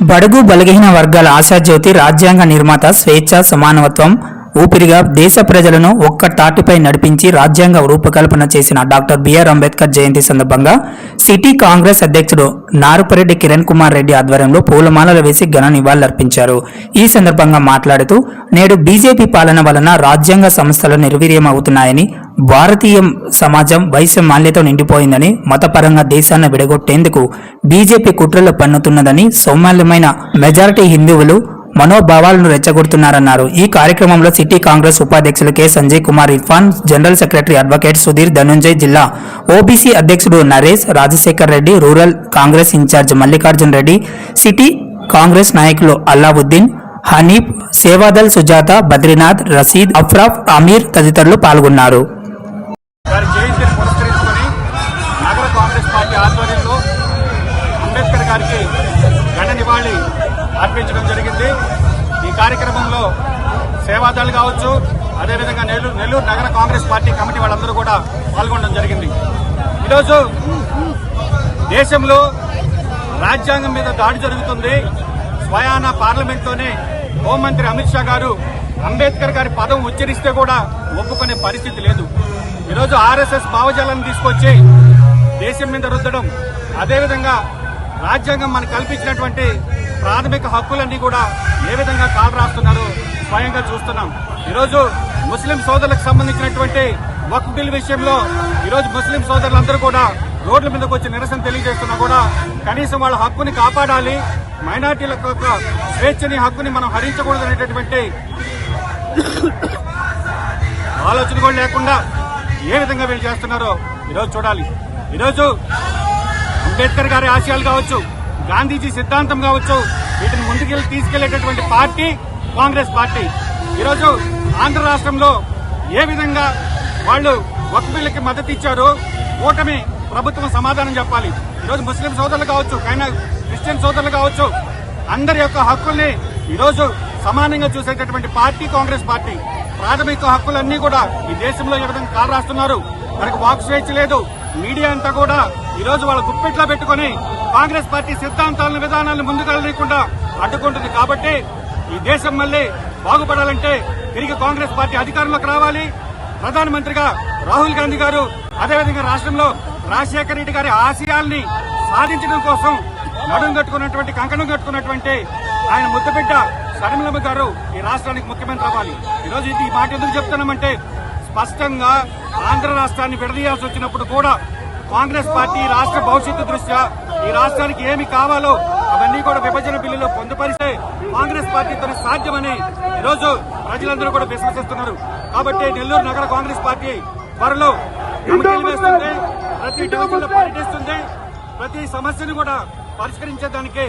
బడుగు బలహీన వర్గాల ఆశాజ్యోతి రాజ్యాంగ నిర్మాత స్వేచ్ఛ సమానత్వం ఊపిరిగా దేశ ప్రజలను ఒక్క తాటిపై నడిపించి రాజ్యాంగ రూపకల్పన చేసిన డాక్టర్ బిఆర్ అంబేద్కర్ జయంతి సందర్భంగా సిటీ కాంగ్రెస్ అధ్యక్షుడు నారుపరెడ్డి కిరణ్ కుమార్ రెడ్డి ఆధ్వర్యంలో పూలమాలలు వేసి ఘన నివాళులర్పించారు. ఈ సందర్భంగా మాట్లాడుతూ నేడు బీజేపీ పాలన వలన రాజ్యాంగ సంస్థలు నిర్వీర్యమవుతున్నాయని భారతీయ సమాజం వైశ్య మాల్యతో నిండిపోయిందని మతపరంగా దేశాన్ని విడగొట్టేందుకు బీజేపీ కుట్రలు పన్నుతున్నదని సౌమాల్యమైన మెజారిటీ హిందువులు మనోభావాలను రెచ్చగొడుతున్నారన్నారు. ఈ కార్యక్రమంలో సిటీ కాంగ్రెస్ ఉపాధ్యక్షులు K. Sanjay Kumar Irfan general secretary advocate Sudhir Dhanunjay జిల్లా ఓబీసీ అధ్యక్షుడు Naresh Rajasekhar Reddy rural Congress incharge Mallikarjun Reddy city Congress నాయకులు అల్లావుద్దీన్ హనీఫ్ సేవాదల్ సుజాత బద్రీనాథ్ రసీద్ అఫ్రాఫ్ అమీర్ తదితరులు పాల్గొన్నారు. వారి జయంతిని పురస్కరించుకొని నగర కాంగ్రెస్ పార్టీ ఆధ్వర్యంలో అంబేద్కర్ గారికి ఘన నివాళి అర్పించడం జరిగింది. ఈ కార్యక్రమంలో సేవాదళ్ కావచ్చు అదేవిధంగా నెల్లూరు నెల్లూరు నగర కాంగ్రెస్ పార్టీ కమిటీ వాళ్ళందరూ కూడా పాల్గొనడం జరిగింది. ఈరోజు దేశంలో రాజ్యాంగం మీద దాడి జరుగుతుంది. స్వయాన పార్లమెంట్లోనే హోంమంత్రి అమిత్ షా గారు అంబేద్కర్ గారి పదం ఉచ్చరిస్తే కూడా ఒప్పుకునే పరిస్థితి లేదు. ఈరోజు ఆర్ఎస్ఎస్ భావజాలను తీసుకొచ్చి దేశం మీద రుద్దడం అదేవిధంగా రాజ్యాంగం మనకు కల్పించినటువంటి ప్రాథమిక హక్కులన్నీ కూడా ఏ విధంగా కాలు రాస్తున్నారో స్వయంగా చూస్తున్నాం. ఈరోజు ముస్లిం సోదరులకు సంబంధించినటువంటి వక్ బిల్ విషయంలో ఈరోజు ముస్లిం సోదరులందరూ కూడా రోడ్ల మీదకి వచ్చి నిరసన తెలియజేస్తున్నా కూడా కనీసం వాళ్ళ హక్కుని కాపాడాలి మైనార్టీల యొక్క స్వేచ్ఛని హక్కుని మనం హరించకూడదు అనేటటువంటి ఆలోచన కూడా లేకుండా ఏ విధంగా వీళ్ళు చేస్తున్నారో ఈరోజు చూడాలి. ఈరోజు అంబేద్కర్ గారి ఆశయాలు కావచ్చు గాంధీజీ సిద్ధాంతం కావచ్చు వీటిని ముందుకెళ్ళి తీసుకెళ్ళేటటువంటి పార్టీ కాంగ్రెస్ పార్టీ. ఈరోజు ఆంధ్ర రాష్ట్రంలో ఏ విధంగా వాళ్ళు ఒక బిల్లుకి మద్దతు ఇచ్చారో కూటమి ప్రభుత్వం సమాధానం చెప్పాలి. ఈరోజు ముస్లిం సోదరులు కావచ్చు కైనా క్రిస్టియన్ సోదరులు కావచ్చు అందరి యొక్క హక్కుల్ని ఈరోజు సమానంగా చూసేటటువంటి పార్టీ కాంగ్రెస్ పార్టీ. ప్రాథమిక హక్కులన్నీ కూడా ఈ దేశంలో ఏ విధంగా కాలు రాస్తున్నారు మనకు వాక్ స్వేచ్ఛ లేదు. మీడియా అంతా కూడా ఈ రోజు వాళ్ళ గుప్పెట్లో పెట్టుకుని కాంగ్రెస్ పార్టీ సిద్ధాంతాలను విధానాలను ముందుకెళ్ళకుండా అడ్డుకుంటుంది. కాబట్టి ఈ దేశం మళ్ళీ బాగుపడాలంటే తిరిగి కాంగ్రెస్ పార్టీ అధికారంలోకి రావాలి. ప్రధానమంత్రిగా రాహుల్ గాంధీ గారు అదేవిధంగా రాష్ట్రంలో రాజశేఖర రెడ్డి గారి ఆశయాల్ని సాధించడం కోసం నడుం కట్టుకున్నటువంటి కంకణం కట్టుకున్నటువంటి ఆయన ముద్దబిడ్డ శర్మిలమ్మ గారు ఈ రాష్ట్రానికి ముఖ్యమంత్రి అవ్వాలి. ఈ రోజు ఇది ఈ మాట ఎందుకు చెప్తున్నామంటే స్పష్టంగా ఆంధ్ర రాష్ట్రాన్ని విడదీయాల్సి వచ్చినప్పుడు కూడా కాంగ్రెస్ పార్టీ రాష్ట్ర భవిష్యత్తు దృష్ట్యా ఈ రాష్ట్రానికి ఏమి కావాలో అవన్నీ కూడా విభజన బిల్లులో పొందుపరిస్తే కాంగ్రెస్ పార్టీతో సాధ్యమని ఈరోజు ప్రజలందరూ కూడా విశ్వసిస్తున్నారు. కాబట్టి నెల్లూరు నగర కాంగ్రెస్ పార్టీ త్వరలో వేస్తుంది ప్రతి డివిజన్ పర్యటిస్తుంది. ప్రతి సమస్యను కూడా పరిష్కరించేదానికి